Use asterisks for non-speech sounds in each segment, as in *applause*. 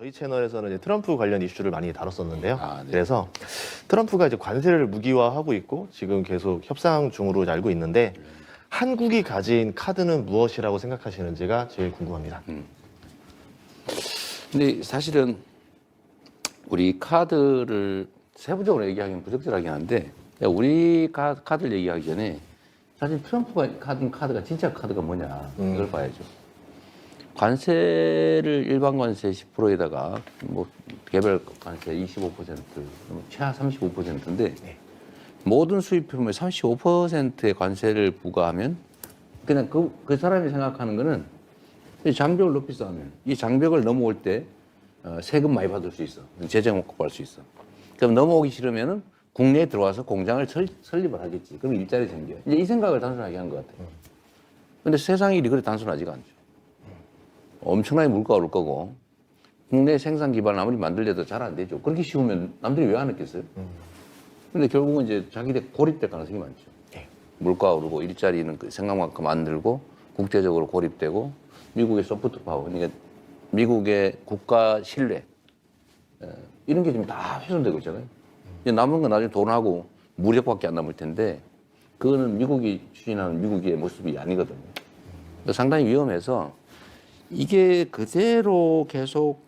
저희 채널에서는 이제 트럼프 관련 이슈를 많이 다뤘었는데요. 아, 네. 그래서 트럼프가 이제 관세를 무기화하고 있고 지금 계속 협상 중으로 알고 있는데 한국이 가진 카드는 무엇이라고 생각하시는지가 제일 궁금합니다. 근데 사실은 우리 카드를 세부적으로 얘기하기는 부적절하긴 한데 우리 카, 카드를 얘기하기 전에 사실 트럼프가 카드 카드가 진짜 카드가 뭐냐 이걸 봐야죠. 관세를 일반 관세 10%에다가 뭐 개별 관세 25%뭐 최하 35%인데 모든 수입 품에 35%의 관세를 부과하면 그냥 그, 그 사람이 생각하는 거는 이 장벽을 높이 쌓으면 이 장벽을 넘어올 때 어, 세금 많이 받을 수 있어. 재정 확보할 수 있어. 그럼 넘어오기 싫으면은 국내에 들어와서 공장을 설, 설립을 하겠지. 그럼 일자리 생겨. 이제 이 생각을 단순하게 한 것 같아요. 근데 세상 일이 그래 단순하지가 않죠. 엄청나게 물가가 오를 거고 국내 생산 기반을 아무리 만들려도 잘 안 되죠. 그렇게 쉬우면 남들이 왜 안 했겠어요? 근데 결국은 이제 자기들 고립될 가능성이 많죠. 물가 오르고 일자리는 그 생각만큼 안 들고 국제적으로 고립되고 미국의 소프트 파워, 그러니까 미국의 국가 신뢰 에, 이런 게 지금 다 훼손되고 있잖아요. 이제 남은 건 나중에 돈하고 무력밖에 안 남을 텐데 그거는 미국이 추진하는 미국의 모습이 아니거든요. 그래서 상당히 위험해서 이게 그대로 계속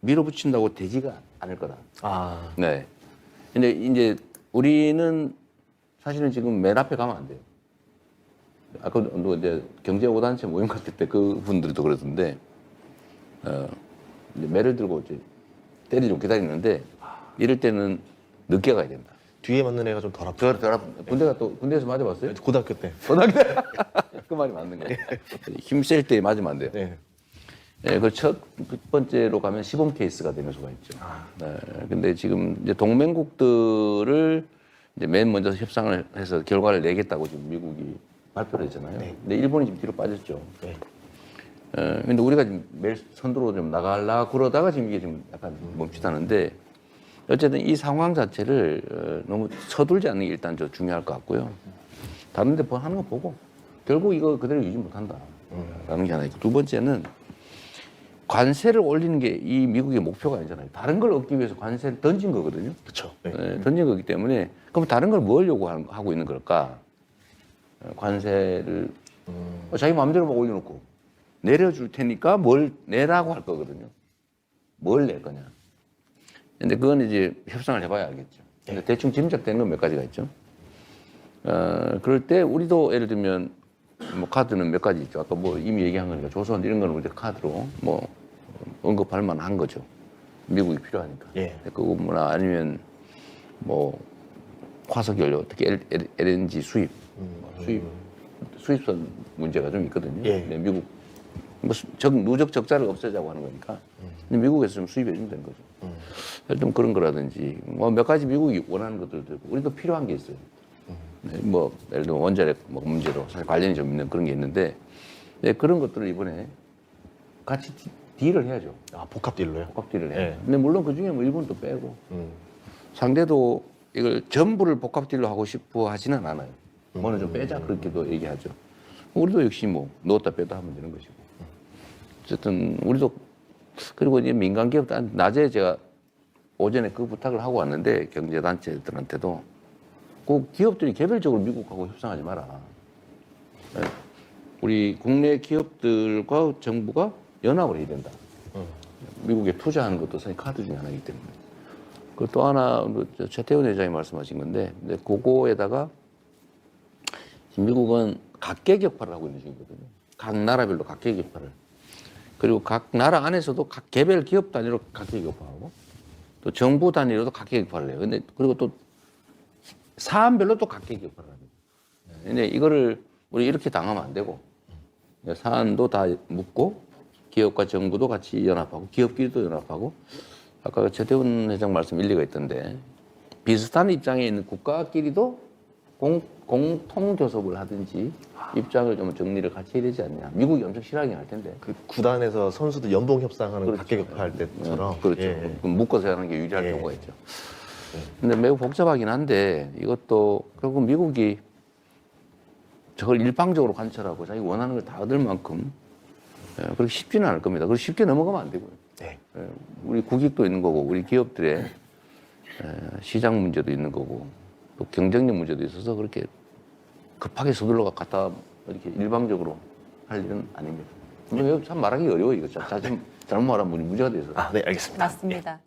밀어붙인다고 되지가 않을 거다. 아, 네. 근데 이제 우리는 사실은 지금 맨 앞에 가면 안 돼요. 아까 뭐 이제 경제 5단체 모임 갔을 때 그분들도 그러던데, 어, 이제 매를 들고 이제 때리려고 기다리는데, 이럴 때는 늦게 가야 된다. 뒤에 맞는 애가 좀 덜 아프죠. 저, 저, 군대가 또, 군대에서 맞아봤어요? 고등학교 때. 고등학교 때. *laughs* 그 말이 맞는 거예요. 힘 셀 때 맞으면 안 돼요. 네. 예, 그첫 번째로 가면 시범 케이스가 되는 수가 있죠. 네, 근데 지금 이제 동맹국들을 이제 맨 먼저 협상을 해서 결과를 내겠다고 지금 미국이 발표를 했잖아요. 네. 근데 일본이 지금 뒤로 빠졌죠. 네. 예, 근데 우리가 지금 매일 선두로 좀 나가려고 그러다가 지금 이게 좀 약간 멈칫하는데 어쨌든 이 상황 자체를 어, 너무 서둘지 않는 게 일단 저 중요할 것 같고요. 다른 데 하는 거 보고 결국 이거 그대로 유지 못한다. 라는 게 하나 있고 두 번째는 관세를 올리는 게 이 미국의 목표가 아니잖아요. 다른 걸 얻기 위해서 관세를 던진 거거든요. 그렇죠. 네. 예, 던진 거기 때문에 그럼 다른 걸 뭘 요구하고 있는 걸까? 어, 관세를 어, 자기 마음대로 막 올려놓고 내려줄 테니까 뭘 내라고 할 거거든요. 뭘 낼 거냐. 근데 그건 이제 협상을 해봐야 알겠죠. 근데 대충 짐작되는 건 몇 가지가 있죠. 어, 그럴 때 우리도 예를 들면 뭐 카드는 몇 가지 있죠. 아까 뭐 이미 얘기한 거니까 조선 이런 거는 우리 카드로 뭐 언급할 만한 거죠. 미국이 필요하니까. 예. 그거 뭐나 아니면 뭐 화석 연료 특히 L, L, LNG 수입 수입 수입선 문제가 좀 있거든요. 예. 미국 뭐 수- 적, 누적 적자를 없애자고 하는 거니까 근데 미국에서 좀 수입해 주면 되는 거죠. 좀 그런 거라든지 뭐 몇 가지 미국이 원하는 것들도 있고 우리도 필요한 게 있어요. 네, 뭐 예를 들면 원자력 뭐 문제로 사실 관련이 좀 있는 그런 게 있는데 네, 그런 것들을 이번에 같이 디- 딜을 해야죠. 아, 복합 딜로요? 복합 딜을 해요. 네. 근데 물론 그 중에 뭐 일본도 빼고 음. 상대도 이걸 전부를 복합 딜로 하고 싶어 하지는 않아요. 뭐는 좀 빼자 그렇게도 얘기하죠. 우리도 역시 뭐 넣었다 뺐다 하면 되는 것이고. 어쨌든 우리도 그리고 이제 민간 기업 낮에 제가 오전에 그 부탁을 하고 왔는데 경제 단체들한테도 그 기업들이 개별적으로 미국하고 협상하지 마라. 네. 우리 국내 기업들과 정부가 연합을 해야 된다. 미국에 투자하는 것도 사실 카드 중에 하나이기 때문에. 그 또 하나 뭐저 최태원 회장이 말씀하신 건데, 근데 그거에다가 미국은 각계 격파를 하고 있는 중이거든요. 각 나라별로 각계 격파를. 그리고 각 나라 안에서도 각 개별 기업 단위로 각계 격파하고 또 정부 단위로도 각계 격파를 해요. 근데 그리고 또 사안별로 또 각계 격파를 합니다. 근데 이거를 우리 이렇게 당하면 안 되고 사안도 다 묻고 기업과 정부도 같이 연합하고 기업끼리도 연합하고 아까 그 최태훈 회장 말씀 일리가 있던데 비슷한 입장에 있는 국가끼리도 공, 공통 교섭을 하든지 입장을 좀 정리를 같이 해야 되지 않냐. 미국이 엄청 싫어하긴 할 텐데. 그 구단에서 선수들 연봉 협상하는 그렇죠. 각계격파 할 때처럼. 그렇죠. 예. 그럼 묶어서 하는 게 유리할 예. 경우가 있죠. 근데 매우 복잡하긴 한데 이것도 결국 미국이 저걸 일방적으로 관철하고 자기 원하는 걸 다 얻을 만큼 예, 그렇게 쉽지는 않을 겁니다. 그리고 쉽게 넘어가면 안 되고요. 네. 예, 우리 국익도 있는 거고 우리 기업들의 에, 시장 문제도 있는 거고 또 경쟁력 문제도 있어서 그렇게 급하게 서둘러 갖다 이렇게 일방적으로 할 일은 아닙니다. 이거 참 말하기 어려워 이거 참 잘못 잘못 말하면 문제가 돼서. 아, 네, 알겠습니다. 맞습니다.